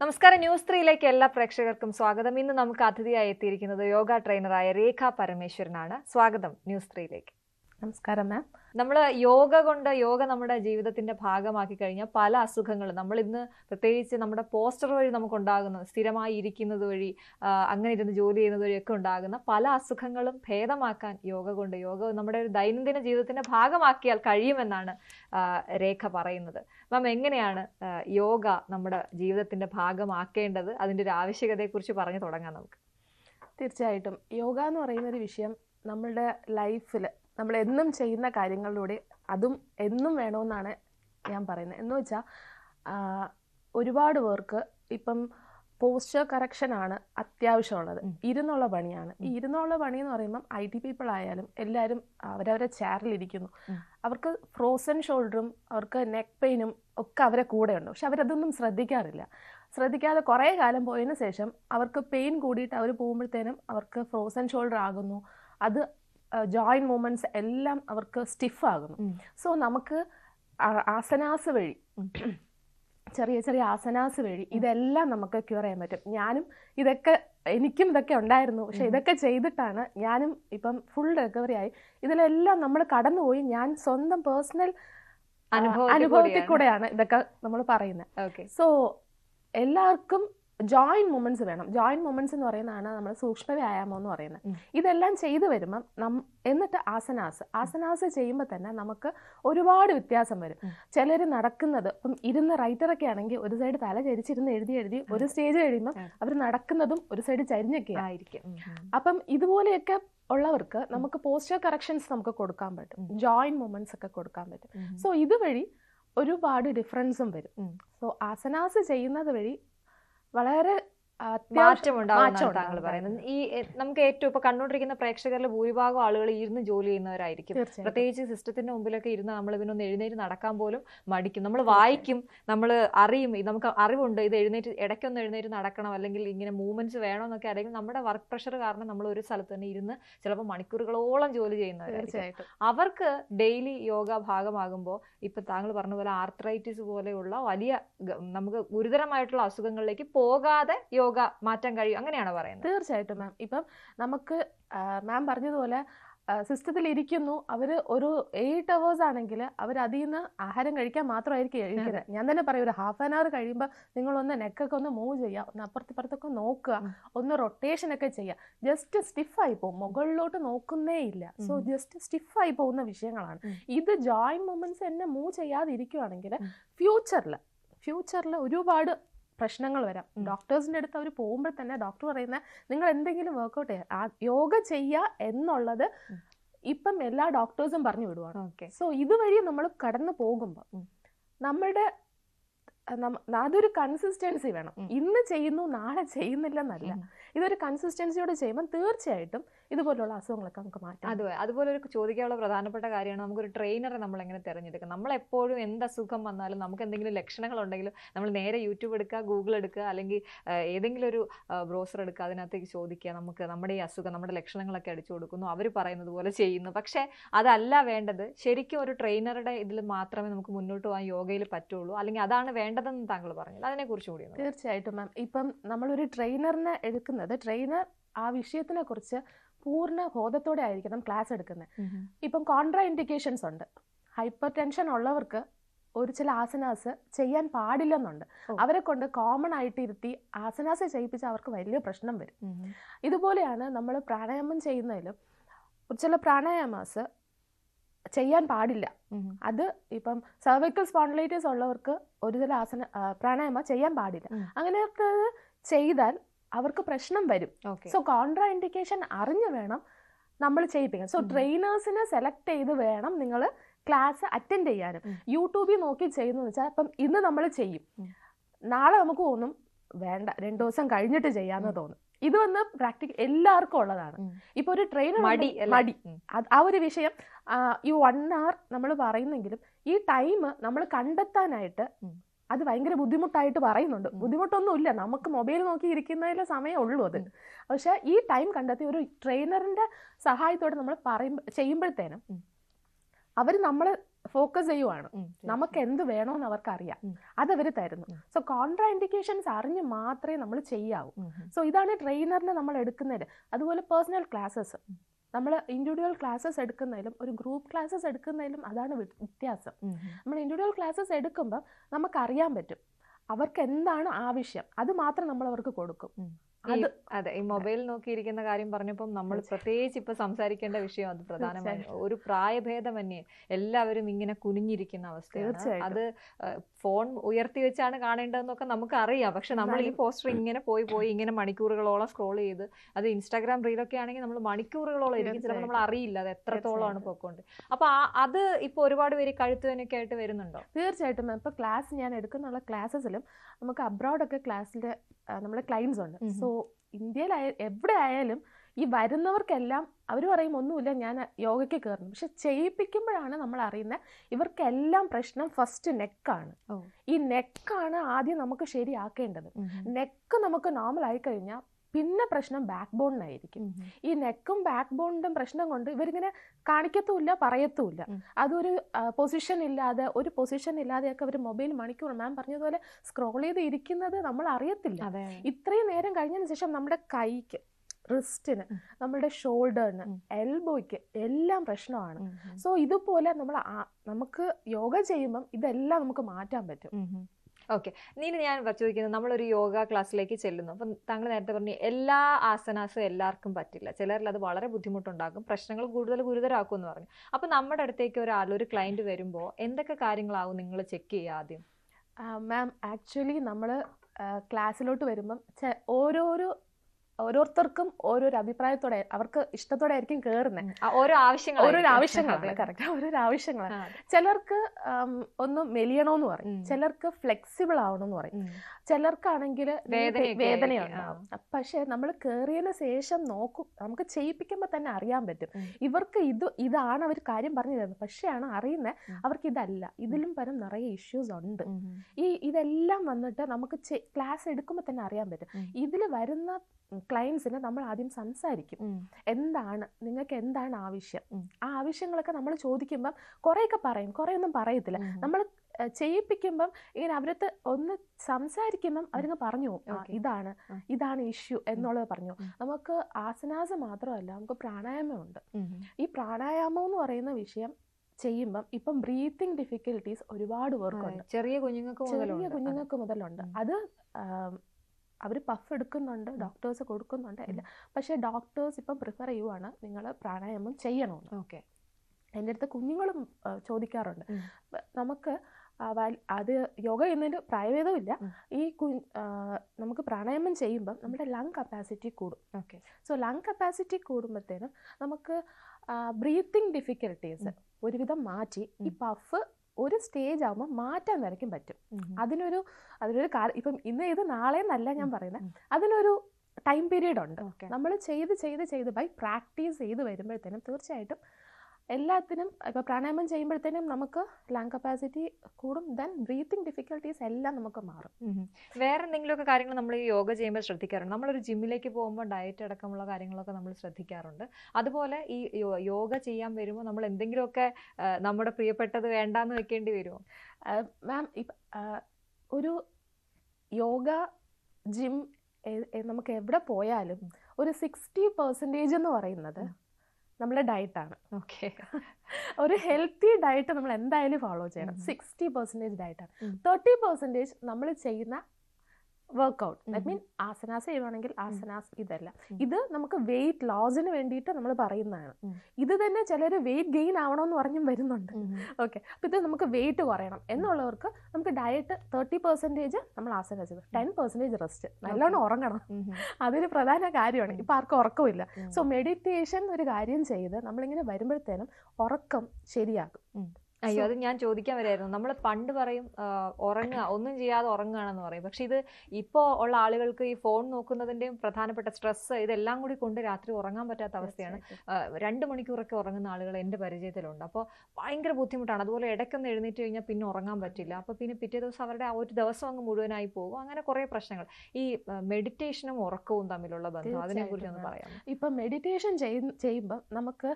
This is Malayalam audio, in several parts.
നമസ്കാരം. ന്യൂസ് ത്രീയിലേക്ക് എല്ലാ പ്രേക്ഷകർക്കും സ്വാഗതം. ഇന്ന് നമുക്ക് അതിഥിയായി എത്തിയിരിക്കുന്നത് യോഗ ട്രെയിനറായ രേഖ പരമേശ്വരനാണ്. സ്വാഗതം ന്യൂസ് ത്രീയിലേക്ക് നമസ്കാരം മാം നമ്മൾ യോഗ കൊണ്ട് യോഗ നമ്മുടെ ജീവിതത്തിന്റെ ഭാഗമാക്കി കഴിഞ്ഞാൽ പല അസുഖങ്ങളും നമ്മൾ ഇന്ന് പ്രത്യേകിച്ച് നമ്മുടെ പോസ്റ്റർ വഴി നമുക്ക് ഉണ്ടാകുന്ന സ്ഥിരമായി ഇരിക്കുന്നത് വഴി അങ്ങനെ ഇരുന്ന് ജോലി ചെയ്യുന്നത് ഒക്കെ ഉണ്ടാകുന്ന പല അസുഖങ്ങളും ഭേദമാക്കാൻ യോഗ കൊണ്ട് യോഗ നമ്മുടെ ഒരു ദൈനംദിന ജീവിതത്തിന്റെ ഭാഗമാക്കിയാൽ കഴിയുമെന്നാണ് രേഖ പറയുന്നത്. മാം എങ്ങനെയാണ് യോഗ നമ്മുടെ ജീവിതത്തിന്റെ ഭാഗമാക്കേണ്ടത്? അതിന്റെ ഒരു ആവശ്യകതയെക്കുറിച്ച് പറഞ്ഞു തുടങ്ങാം നമുക്ക്. തീർച്ചയായിട്ടും. യോഗ എന്ന് പറയുന്ന ഒരു വിഷയം നമ്മളുടെ ലൈഫിൽ നമ്മൾ എന്നും ചെയ്യുന്ന കാര്യങ്ങളിലൂടെ അതും എന്നും വേണമെന്നാണ് ഞാൻ പറയുന്നത്. എന്ന് വെച്ചാൽ ഒരുപാട് പേർക്ക് ഇപ്പം പോസ്റ്റർ കറക്ഷൻ ആണ് അത്യാവശ്യമുള്ളത്. ഇരുന്നുള്ള പണിയാണ്. ഈ ഇരുന്നുള്ള പണി എന്ന് പറയുമ്പം ഐ ടി പീപ്പിൾ ആയാലും എല്ലാവരും അവരവരെ ചെയറിലിരിക്കുന്നു ഇരിക്കുന്നു. അവർക്ക് ഫ്രോസൺ ഷോൾഡറും അവർക്ക് നെക്ക് പെയിനും ഒക്കെ അവരെ കൂടെയുണ്ട് പക്ഷെ അവരതൊന്നും ശ്രദ്ധിക്കാറില്ല. ശ്രദ്ധിക്കാതെ കുറേ കാലം പോയതിനു ശേഷം അവർക്ക് പെയിൻ കൂടിയിട്ട് അവർ പോകുമ്പോഴത്തേനും അവർക്ക് ഫ്രോസൺ ഷോൾഡർ ആകുന്നു. അത് ജോയിന്റ് മൂവ്മെന്റ്സ് എല്ലാം അവർക്ക് സ്റ്റിഫ് ആകുന്നു. സോ നമുക്ക് ആസനാസ് വഴി ചെറിയ ചെറിയ ആസനാസ് വഴി ഇതെല്ലാം നമുക്ക് ക്യൂർ ചെയ്യാൻ പറ്റും. ഞാനും ഇതൊക്കെ എനിക്കും ഇതൊക്കെ ഉണ്ടായിരുന്നു. പക്ഷെ ഇതൊക്കെ ചെയ്തിട്ടാണ് ഞാനും ഇപ്പം ഫുൾ റിക്കവറി ആയി. ഇതിലെല്ലാം നമ്മൾ കടന്നുപോയി. ഞാൻ സ്വന്തം പേഴ്സണൽ അനുഭവത്തിൽ അനുഭവത്തിൽ കൂടെയാണ്. ഇതൊക്കെ നമ്മൾ പറയുന്നത്. ഓക്കെ സോ എല്ലാവർക്കും ജോയിന്റ് മൂമെന്റ്സ് വേണം. ജോയിന്റ് മൂമെന്റ്സ് എന്ന് പറയുന്നതാണ് നമ്മൾ സൂക്ഷ്മ വ്യായാമം എന്ന് പറയുന്നത്. ഇതെല്ലാം ചെയ്തു വരുമ്പം നം എന്നിട്ട് ആസനാസ്. ആസനാസ് ചെയ്യുമ്പോൾ തന്നെ നമുക്ക് ഒരുപാട് വ്യത്യാസം വരും. ചിലർ നടക്കുന്നത് ഇപ്പം ഇരുന്ന് റൈറ്ററൊക്കെ ആണെങ്കിൽ ഒരു സൈഡ് തല ചരിച്ചിരുന്ന് എഴുതി എഴുതി ഒരു സ്റ്റേജ് കഴിയുമ്പോൾ അവർ നടക്കുന്നതും ഒരു സൈഡ് ചരിഞ്ഞൊക്കെ ആയിരിക്കും. അപ്പം ഇതുപോലെയൊക്കെ ഉള്ളവർക്ക് നമുക്ക് പോസ്റ്റർ കറക്ഷൻസ് നമുക്ക് കൊടുക്കാൻ പറ്റും. ജോയിന്റ് മൂമെന്റ്സ് ഒക്കെ കൊടുക്കാൻ പറ്റും. സോ ഇതുവഴി ഒരുപാട് ഡിഫറൻസും വരും. സോ ആസനാസ് ചെയ്യുന്നത് വഴി വളരെ താങ്കൾ പറയുന്നത്. ഈ നമുക്ക് ഏറ്റവും ഇപ്പൊ കണ്ടുകൊണ്ടിരിക്കുന്ന പ്രേക്ഷകരിൽ ഭൂരിഭാഗം ആളുകൾ ഇരുന്ന് ജോലി ചെയ്യുന്നവരായിരിക്കും. പ്രത്യേകിച്ച് സിസ്റ്റത്തിന്റെ മുമ്പിലൊക്കെ ഇരുന്ന് നമ്മൾ ഇതിനൊന്ന് എഴുന്നേറ്റ് നടക്കാൻ പോലും മടിക്കും. നമ്മൾ വായിക്കും നമ്മൾ അറിയും. നമുക്ക് അറിവുണ്ട്. ഇത് എഴുന്നേറ്റ് ഇടയ്ക്കൊന്ന് എഴുന്നേറ്റ് നടക്കണം. അല്ലെങ്കിൽ ഇങ്ങനെ മൂവ്മെന്റ്സ് വേണമെന്നൊക്കെ അറിയും നമ്മുടെ വർക്ക് പ്രഷർ കാരണം നമ്മൾ ഒരു സ്ഥലത്ത് തന്നെ ഇരുന്ന് ചിലപ്പോൾ മണിക്കൂറുകളോളം ജോലി ചെയ്യുന്നവരായിരിക്കും. തീർച്ചയായിട്ടും. അവർക്ക് ഡെയിലി യോഗ ഭാഗമാകുമ്പോൾ ഇപ്പൊ താങ്കൾ പറഞ്ഞ പോലെ ആർത്രൈറ്റിസ് പോലെയുള്ള വലിയ നമുക്ക് ഗുരുതരമായിട്ടുള്ള അസുഖങ്ങളിലേക്ക് പോകാതെ യോഗ മാറ്റാൻ കഴിയും. അങ്ങനെയാണോ പറയുന്നത്? തീർച്ചയായിട്ടും മാം ഇപ്പം നമുക്ക് മാം പറഞ്ഞതുപോലെ സിസ്റ്റത്തിൽ ഇരിക്കുന്നു. അവർ ഒരു എയ്റ്റ് അവേഴ്സ് ആണെങ്കിൽ അവർ അതിൽ നിന്ന് ആഹാരം കഴിക്കാൻ മാത്രമായിരിക്കും കഴിക്കുന്നത് ഞാൻ തന്നെ പറയും ഒരു ഹാഫ് ആൻ അവർ കഴിയുമ്പോൾ നിങ്ങളൊന്ന് നെക്കൊക്കെ ഒന്ന് മൂവ് ചെയ്യുക. ഒന്ന് അപ്പുറത്തിപ്പുറത്തൊക്കെ നോക്കുക. ഒന്ന് റൊട്ടേഷൻ ഒക്കെ ചെയ്യുക. ജസ്റ്റ് സ്റ്റിഫായി പോകും. മുകളിലോട്ട് നോക്കുന്നേ ഇല്ല. സോ. ജസ്റ്റ് സ്റ്റിഫായി പോകുന്ന വിഷയങ്ങളാണ്. ഇത് ജോയിൻ മൂമെന്റ്സ് തന്നെ മൂവ് ചെയ്യാതിരിക്കുകയാണെങ്കിൽ ഫ്യൂച്ചറിൽ ഫ്യൂച്ചറിൽ ഒരുപാട് പ്രശ്നങ്ങൾ വരാം. ഡോക്ടേഴ്സിന്റെ അടുത്ത് അവർ പോകുമ്പോൾ തന്നെ ഡോക്ടർ പറയുന്ന നിങ്ങൾ എന്തെങ്കിലും വർക്കൗട്ട് ചെയ്യുക ആ യോഗ ചെയ്യുക എന്നുള്ളത്. ഇപ്പം എല്ലാ ഡോക്ടേഴ്സും പറഞ്ഞു വിടുവാണ് ഓക്കെ സോ ഇതുവഴി നമ്മൾ കടന്നു പോകുമ്പോൾ ഉം. അതൊരു കൺസിസ്റ്റൻസി വേണം. ഇന്ന് ചെയ്യുന്നു നാളെ ചെയ്യുന്നില്ലെന്നല്ല. എന്നല്ല ഇതൊരു കൺസിസ്റ്റൻസിയോടെ ചെയ്യുമ്പോൾ തീർച്ചയായിട്ടും ഇതുപോലുള്ള അസുഖങ്ങളൊക്കെ നമുക്ക് മാറ്റാം. അതെ അതുപോലെ ഒരു ചോദിക്കാനുള്ള പ്രധാനപ്പെട്ട കാര്യമാണ് നമുക്കൊരു ട്രെയിനറെ നമ്മൾ എങ്ങനെ തിരഞ്ഞെടുക്കാം? നമ്മൾ എപ്പോഴും എന്ത് അസുഖം വന്നാലും നമുക്ക് എന്തെങ്കിലും ലക്ഷണങ്ങൾ ഉണ്ടെങ്കിലും നമ്മൾ നേരെ യൂട്യൂബ് എടുക്കുക ഗൂഗിൾ എടുക്കുക അല്ലെങ്കിൽ ഏതെങ്കിലും ഒരു ബ്രോസർ എടുക്കുക അതിനകത്തേക്ക് ചോദിക്കുക നമുക്ക് നമ്മുടെ ഈ അസുഖം നമ്മുടെ ലക്ഷണങ്ങളൊക്കെ അടിച്ചു കൊടുക്കുന്നു അവർ പറയുന്നത് പോലെ ചെയ്യുന്നു. പക്ഷേ അതല്ല വേണ്ടത്. ശരിക്കും ഒരു ട്രെയിനറുടെ ഇതിൽ മാത്രമേ നമുക്ക് മുന്നോട്ട് പോകാൻ യോഗയിൽ പറ്റുള്ളൂ. അല്ലെങ്കിൽ അതാണ് വേണ്ടതെന്ന് താങ്കൾ പറഞ്ഞത് അതിനെക്കുറിച്ച് കൂടി തീർച്ചയായിട്ടും മാം ഇപ്പം നമ്മളൊരു ട്രെയിനറിനെ എടുക്കുന്നത് ട്രെയിനർ ആ വിഷയത്തിനെ കുറിച്ച് പൂർണ ബോധത്തോടെ ആയിരിക്കണം ക്ലാസ് എടുക്കുന്നത്. ഇപ്പം കോൺട്രാ ഇൻഡിക്കേഷൻസ് ഉണ്ട്. ഹൈപ്പർ ടെൻഷൻ ഉള്ളവർക്ക് ഒരു ചില ആസനാസ് ചെയ്യാൻ പാടില്ലെന്നുണ്ട്. അവരെ കൊണ്ട് കോമൺ ആയിട്ട് ഇരുത്തി ആസനാസ് ചെയ്യിപ്പിച്ച് അവർക്ക് വലിയ പ്രശ്നം വരും. ഇതുപോലെയാണ് നമ്മൾ പ്രാണായാമം ചെയ്യുന്നതിലും ചില പ്രാണായാമാസ് ചെയ്യാൻ പാടില്ല. അത് ഇപ്പം സർവൈക്കൽ സ്പോണ്ടിലൈറ്റിസ് ഉള്ളവർക്ക് ഒരുതരം ആസന പ്രാണായമ ചെയ്യാൻ പാടില്ല. അങ്ങനെയൊക്കെ ചെയ്താൽ അവർക്ക് പ്രശ്നം വരും. സോ കോൺട്രാ ഇൻഡിക്കേഷൻ അറിഞ്ഞു വേണം നമ്മൾ ചെയ്യിപ്പിക്കാൻ. സോ. ട്രെയിനേഴ്സിനെ സെലക്ട് ചെയ്ത് വേണം നിങ്ങൾ ക്ലാസ് അറ്റൻഡ് ചെയ്യാനും. യൂട്യൂബിൽ നോക്കി ചെയ്യുന്നു വെച്ചാൽ ഇപ്പം ഇന്ന് നമ്മൾ ചെയ്യും. നാളെ നമുക്ക് തോന്നും വേണ്ട രണ്ടു ദിവസം കഴിഞ്ഞിട്ട് ചെയ്യാമെന്ന്. തോന്നും. ഇത് വന്ന് പ്രാക്ടിക്കൽ എല്ലാവർക്കും ഉള്ളതാണ്. ഇപ്പൊ ഒരു ട്രെയിനർ മടി? മടി ആ ഒരു വിഷയം ഈ വൺ അവർ നമ്മൾ പറയുന്നെങ്കിലും ഈ ടൈം നമ്മൾ കണ്ടെത്താനായിട്ട്. അത് ഭയങ്കര ബുദ്ധിമുട്ടായിട്ട് പറയുന്നുണ്ട്. ബുദ്ധിമുട്ടൊന്നുമില്ല നമുക്ക് മൊബൈൽ നോക്കി ഇരിക്കുന്നതിലെ സമയമേ ഉള്ളൂ അത് പക്ഷേ ഈ ടൈം കണ്ടെത്തി ഒരു ട്രെയിനറിന്റെ സഹായത്തോടെ നമ്മൾ പറയും ചെയ്യുമ്പോഴത്തേനും. അവർ നമ്മൾ ഫോക്കസ് ചെയ്യുവാണ്. നമുക്ക് എന്ത് വേണമെന്ന് അവർക്ക് അറിയാം ഉം. അതവർ തരുന്നു. സോ കോൺട്രാ ഇൻഡിക്കേഷൻസ് അറിഞ്ഞ് മാത്രമേ നമ്മൾ ചെയ്യാവൂ. സോ ഇതാണ് ട്രെയിനറിനെ നമ്മൾ എടുക്കുന്നത്. അതുപോലെ പേഴ്സണൽ ക്ലാസ്സസ് നമ്മൾ ഇൻഡിവിജ്വൽ ക്ലാസ്സസ് എടുക്കുന്നതിലും ഒരു ഗ്രൂപ്പ് ക്ലാസ്സസ് എടുക്കുന്നതിലും അതാണ് വ്യത്യാസം. നമ്മൾ ഇൻഡിവിജ്വൽ ക്ലാസ്സസ് എടുക്കുമ്പോൾ നമുക്ക് അറിയാൻ പറ്റും. അവർക്ക് എന്താണ് ആവശ്യം? അത് മാത്രം നമ്മൾ അവർക്ക് കൊടുക്കും. അത് ഈ മൊബൈൽ നോക്കിയിരിക്കുന്ന കാര്യം പറഞ്ഞപ്പം നമ്മൾ പ്രത്യേകിച്ച് ഇപ്പൊ സംസാരിക്കേണ്ട വിഷയം അത് പ്രധാനമായി. ഒരു പ്രായഭേദമന്യേ എല്ലാവരും ഇങ്ങനെ കുനിഞ്ഞിരിക്കുന്ന അവസ്ഥയാണ്. അത് ഫോൺ ഉയർത്തി വെച്ചാണ് കാണേണ്ടതെന്നൊക്കെ നമുക്ക് അറിയാം പക്ഷെ നമ്മൾ ഈ പോസ്റ്റർ ഇങ്ങനെ പോയി പോയി ഇങ്ങനെ മണിക്കൂറുകളോളം സ്ക്രോൾ ചെയ്ത് അത് ഇൻസ്റ്റാഗ്രാം റീലൊക്കെ ആണെങ്കിൽ നമ്മൾ മണിക്കൂറുകളോളം ഇരിക്കും ചിലപ്പോൾ നമ്മൾ അറിയില്ല അത് എത്രത്തോളമാണ് പോയിക്കൊണ്ട് പൊക്കോണ്ട് അപ്പൊ ആ- അത് ഇപ്പൊ ഒരുപാട് പേര് കഴുത്തുവനൊക്കെ ആയിട്ട് വരുന്നുണ്ടോ? തീർച്ചയായിട്ടും ഇപ്പൊ ക്ലാസ് ഞാൻ എടുക്കുന്നുള്ള ക്ലാസ്സസിലും നമുക്ക് അബ്രോഡൊക്കെ ക്ലാസ്സിൽ നമ്മുടെ ക്ലൈൻസ് ഉണ്ട്. സോ ഇന്ത്യയിലായ എവിടെ ആയാലും ഈ വരുന്നവർക്കെല്ലാം അവർ പറയും ഒന്നുമില്ല ഞാൻ യോഗയ്ക്ക് കയറുന്നു. പക്ഷെ ചെയ്യിപ്പിക്കുമ്പോഴാണ് നമ്മൾ അറിയുന്നത് ഇവർക്കെല്ലാം പ്രശ്നം ഫസ്റ്റ് നെക്കാണ്. ഈ നെക്കാണ് ആദ്യം നമുക്ക് ശരിയാക്കേണ്ടത്. നെക്ക് നമുക്ക് നോർമൽ ആയി കഴിഞ്ഞാൽ പിന്നെ പ്രശ്നം ബാക്ക് ബോണിനായിരിക്കും ഈ നെക്കും ബാക്ക് ബോണിന്റെ പ്രശ്നം കൊണ്ട് ഇവരിങ്ങനെ കാണിക്കത്തുമില്ല പറയത്തുമില്ല. അതൊരു പൊസിഷൻ ഇല്ലാതെ ഒരു പൊസിഷൻ ഇല്ലാതെയൊക്കെ അവർ മൊബൈൽ മണിക്കൂർ മാം പറഞ്ഞതുപോലെ സ്ക്രോൾ ചെയ്ത് ഇരിക്കുന്നത് നമ്മൾ അറിയത്തില്ല. ഇത്രയും നേരം കഴിഞ്ഞതിന് ശേഷം നമ്മുടെ കൈക്ക് റിസ്റ്റിന്. നമ്മുടെ ഷോൾഡറിന്. എൽബോയ്ക്ക് എല്ലാം പ്രശ്നമാണ്. സോ ഇതുപോലെ നമ്മൾ നമുക്ക് യോഗ ചെയ്യുമ്പം ഇതെല്ലാം നമുക്ക് മാറ്റാൻ പറ്റും. ഓക്കെ നീന ഞാൻ ചോദിക്കുന്നത് നമ്മളൊരു യോഗ ക്ലാസ്സിലേക്ക് ചെല്ലുന്നു. അപ്പം താങ്കൾ നേരത്തെ പറഞ്ഞു എല്ലാ ആസനാസും എല്ലാവർക്കും പറ്റില്ല. ചിലരിൽ അത് വളരെ ബുദ്ധിമുട്ടുണ്ടാക്കും. പ്രശ്നങ്ങൾ കൂടുതൽ ഗുരുതരാക്കും എന്ന് പറഞ്ഞു. അപ്പം നമ്മുടെ അടുത്തേക്ക് ഒരാൾ ഒരു ക്ലയന്റ് വരുമ്പോൾ എന്തൊക്കെ കാര്യങ്ങളാവും നിങ്ങൾ ചെക്ക് ചെയ്യുക ആദ്യം? മാം ആക്ച്വലി നമ്മൾ ക്ലാസ്സിലോട്ട് വരുമ്പം ഓരോരോ ഓരോരുത്തർക്കും ഓരോരോ അഭിപ്രായത്തോടെ അവർക്ക് ഇഷ്ടത്തോടെ ആയിരിക്കും കയറുന്നത് ആ, ഓരോ ആവശ്യങ്ങൾ ഓരോരോ ആവശ്യങ്ങളാണ് കറക്റ്റ് ഓരോരോ ആവശ്യങ്ങളാണ്. ചിലർക്ക് ഒന്ന് മെലിയണോന്ന് പറയും. ചിലർക്ക് ഫ്ലെക്സിബിൾ ആവണമെന്ന് പറയും ചിലർക്കാണെങ്കിൽ വേദനയൊക്കെ വേദന ആയിരിക്കും. ഉണ്ടാവും പക്ഷെ നമ്മൾ കയറിയതിന് ശേഷം നോക്കും നമുക്ക് ചെയ്യിപ്പിക്കുമ്പോൾ തന്നെ അറിയാൻ പറ്റും. ഇവർക്ക് ഇത് ഇതാണ് അവർ കാര്യം പറഞ്ഞു തരുന്നത് പക്ഷെയാണ് അറിയുന്നത് അവർക്ക് ഇതല്ല ഇതിലും പരം നിറയെ ഇഷ്യൂസ് ഉണ്ട്. ഈ ഇതെല്ലാം വന്നിട്ട് നമുക്ക് ക്ലാസ് എടുക്കുമ്പോൾ തന്നെ അറിയാൻ പറ്റും. ഇതിൽ വരുന്ന ക്ലയൻസിനെ നമ്മൾ ആദ്യം സംസാരിക്കും. എന്താണ് നിങ്ങൾക്ക് എന്താണ് ആവശ്യം. ആ ആവശ്യങ്ങളൊക്കെ നമ്മൾ ചോദിക്കുമ്പം കുറേയൊക്കെ പറയും കുറേയൊന്നും പറയത്തില്ല. നമ്മൾ ചെയ്യിപ്പിക്കുമ്പം ഇങ്ങനെ അവരത്ത് ഒന്ന് സംസാരിക്കുമ്പം അവരങ്ങ് പറഞ്ഞു പോകും. ഇതാണ് ഇതാണ് ഇഷ്യൂ എന്നുള്ളത് പറഞ്ഞു. നമുക്ക് ആസനാസ മാത്രമല്ല നമുക്ക് പ്രാണായാമമുണ്ട്. ഈ പ്രാണായാമം എന്ന് പറയുന്ന വിഷയം ചെയ്യുമ്പം ഇപ്പം ബ്രീത്തിങ് ഡിഫിക്കൽട്ടീസ് ഒരുപാട് പേർക്കുണ്ട് ചെറിയ കുഞ്ഞുങ്ങൾക്ക് ചെറിയ കുഞ്ഞുങ്ങൾക്ക് മുതലുണ്ട്. അത് അവർ പഫ് എടുക്കുന്നുണ്ട് ഡോക്ടേഴ്സ് കൊടുക്കുന്നുണ്ട് ഇല്ല പക്ഷേ ഡോക്ടേഴ്സ് ഇപ്പം പ്രിഫർ ചെയ്യുവാണ് നിങ്ങൾ പ്രാണായാമം ചെയ്യണമെന്ന് ഓക്കെ. എന്റെ അടുത്ത് കുഞ്ഞുങ്ങളും ചോദിക്കാറുണ്ട്. നമുക്ക് അത് യോഗ ചെയ്യുന്നതിന് പ്രായഭേദമില്ല ഈ കു നമുക്ക് പ്രാണായാമം ചെയ്യുമ്പം നമ്മുടെ ലങ് കപ്പാസിറ്റി കൂടും. ഓക്കെ. സോ ലങ് കപ്പാസിറ്റി കൂടുമ്പോഴത്തേനും നമുക്ക് ബ്രീത്തിങ് ഡിഫിക്കൽട്ടീസ് ഒരുവിധം മാറ്റി ഈ പഫ് ഒരു സ്റ്റേജ് ആകുമ്പോൾ മാറ്റാൻ വരയ്ക്കും പറ്റും. അതിനൊരു അതിനൊരു കാര്യം ഇപ്പം ഇന്ന് ഇത് നാളെ എന്നല്ല ഞാൻ പറയുന്നത് അതിനൊരു ടൈം പീരീഡ് ഉണ്ട്. നമ്മൾ ചെയ്ത് ചെയ്ത് ചെയ്ത് ബൈ പ്രാക്ടീസ് ചെയ്ത് വരുമ്പോഴത്തേനും തീർച്ചയായിട്ടും എല്ലാത്തിനും ഇപ്പോൾ പ്രാണായാമം ചെയ്യുമ്പോഴത്തേനും നമുക്ക് ലങ് കപ്പാസിറ്റി കൂടും ദെൻ ബ്രീത്തിങ് ഡിഫിക്കൽട്ടീസ് എല്ലാം നമുക്ക് മാറും. വേറെ എന്തെങ്കിലുമൊക്കെ കാര്യങ്ങൾ നമ്മൾ ഈ യോഗ ചെയ്യുമ്പോൾ ശ്രദ്ധിക്കാറുണ്ട്. നമ്മളൊരു ജിമ്മിലേക്ക് പോകുമ്പോൾ ഡയറ്റ് അടക്കമുള്ള കാര്യങ്ങളൊക്കെ നമ്മൾ ശ്രദ്ധിക്കാറുണ്ട്. അതുപോലെ ഈ യോഗ ചെയ്യാൻ വരുമ്പോൾ നമ്മൾ എന്തെങ്കിലുമൊക്കെ നമ്മുടെ പ്രിയപ്പെട്ടത് വേണ്ടാന്ന് വെക്കേണ്ടി വരുമോ? മാം ഒരു യോഗ ജിം നമുക്ക് എവിടെ പോയാലും ഒരു സിക്സ്റ്റി പെർസെന്റേജ് എന്ന് പറയുന്നത് നമ്മുടെ ഡയറ്റാണ് ഓക്കെ ഒരു ഹെൽത്തി ഡയറ്റ് നമ്മൾ എന്തായാലും ഫോളോ ചെയ്യണം. സിക്സ്റ്റി പെർസെന്റേജ് ഡയറ്റാണ്. തേർട്ടി പെർസെന്റേജ് നമ്മൾ ചെയ്യുന്ന വർക്കൗട്ട് ദാറ്റ് മീൻ ആസനാസ് ചെയ്യുവാണെങ്കിൽ ആസനാസ് ഇതല്ല. ഇത് നമുക്ക് വെയിറ്റ് ലോസിന് വേണ്ടിയിട്ട് നമ്മൾ പറയുന്നതാണ്. ഇത് തന്നെ ചിലർ വെയിറ്റ് ഗെയിൻ ആവണമെന്ന് പറഞ്ഞും വരുന്നുണ്ട്. ഓക്കെ അപ്പം ഇത് നമുക്ക് വെയിറ്റ് കുറയണം. എന്നുള്ളവർക്ക് നമുക്ക് ഡയറ്റ് തേർട്ടി പെർസെന്റേജ് നമ്മൾ ആസന ചെയ്തു. ടെൻ പെർസെന്റേജ് റെസ്റ്റ് നല്ലോണം ഉറങ്ങണം. അതൊരു പ്രധാന കാര്യമാണ്. ഇപ്പം ആർക്കും ഉറക്കമില്ല. സോ മെഡിറ്റേഷൻ ഒരു കാര്യം ചെയ്ത് നമ്മളിങ്ങനെ വരുമ്പോഴത്തേനും ഉറക്കം ശരിയാകും. അയ്യോ അത് ഞാൻ ചോദിക്കാൻ വരായിരുന്നു. നമ്മൾ പണ്ട് പറയും ഉറങ്ങുക. ഒന്നും ചെയ്യാതെ ഉറങ്ങുകയാണെന്ന് പറയും. പക്ഷെ ഇത് ഇപ്പോൾ ഉള്ള ആളുകൾക്ക് ഈ ഫോൺ നോക്കുന്നതിന്റെയും പ്രധാനപ്പെട്ട സ്ട്രെസ് ഇതെല്ലാം കൂടി കൊണ്ട് രാത്രി ഉറങ്ങാൻ പറ്റാത്ത അവസ്ഥയാണ്. രണ്ട് മണിക്കൂറൊക്കെ ഉറങ്ങുന്ന ആളുകൾ എന്റെ പരിചയത്തിലുണ്ട്. അപ്പോൾ ഭയങ്കര ബുദ്ധിമുട്ടാണ്. അതുപോലെ ഇടയ്ക്കൊന്ന് എഴുന്നേറ്റ് കഴിഞ്ഞാൽ പിന്നെ ഉറങ്ങാൻ പറ്റില്ല. അപ്പോൾ പിന്നെ പിറ്റേ ദിവസം അവരുടെ ആ ഒരു ദിവസം അങ്ങ് മുഴുവനായി പോകും. അങ്ങനെ കുറേ പ്രശ്നങ്ങൾ. ഈ മെഡിറ്റേഷനും ഉറക്കവും തമ്മിലുള്ള ബന്ധം അതിനെക്കുറിച്ച് ഒന്ന് പറയാം ഇപ്പം മെഡിറ്റേഷൻ ചെയ്യുമ്പോൾ നമുക്ക്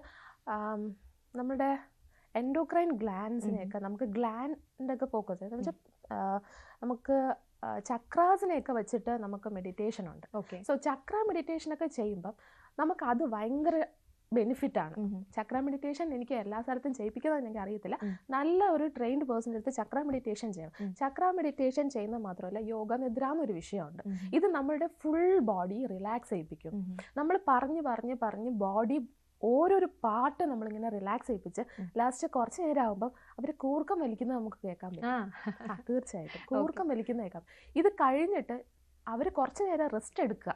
നമ്മുടെ എൻഡോക്രൈൻ ഗ്ലാൻസിനെയൊക്കെ നമുക്ക് ഗ്ലാൻഡൊക്കെ ഒക്കെ ഫോക്കസ് എന്ന് വെച്ചാൽ നമുക്ക് ചക്രാസിനെയൊക്കെ വെച്ചിട്ട് നമുക്ക് മെഡിറ്റേഷൻ ഉണ്ട്. ഓക്കെ. സോ ചക്ര മെഡിറ്റേഷനൊക്കെ ചെയ്യുമ്പം നമുക്ക് അത് ഭയങ്കര ബെനിഫിറ്റ് ആണ്. ചക്ര മെഡിറ്റേഷൻ എനിക്ക് എല്ലാ സ്ഥലത്തും ചെയ്യിപ്പിക്കുന്നത് എനിക്ക് അറിയത്തില്ല. നല്ല ഒരു ട്രെയിൻഡ് പേഴ്സൺ അടുത്ത് ചക്ര മെഡിറ്റേഷൻ ചെയ്യണം. ചക്ര മെഡിറ്റേഷൻ ചെയ്യുന്നത് മാത്രമല്ല യോഗ നിദ്ര എന്നൊരു വിഷയമുണ്ട്. ഇത് നമ്മളുടെ ഫുൾ ബോഡി റിലാക്സ് ചെയ്യിപ്പിക്കും. നമ്മൾ പറഞ്ഞ് പറഞ്ഞ് പറഞ്ഞ് ബോഡി ഓരോരു പാട്ട് നമ്മളിങ്ങനെ റിലാക്സ് ചെയ്യിപ്പിച്ച് ലാസ്റ്റ് കുറച്ച് നേരം ആകുമ്പോൾ അവർ കൂർക്കം വലിക്കുന്നത് നമുക്ക് കേൾക്കാൻ പറ്റും. തീർച്ചയായിട്ടും. കൂർക്കം വലിക്കുന്ന കേൾക്കാം ഇത് കഴിഞ്ഞിട്ട് അവർ കുറച്ച് നേരം റെസ്റ്റ് എടുക്കുക.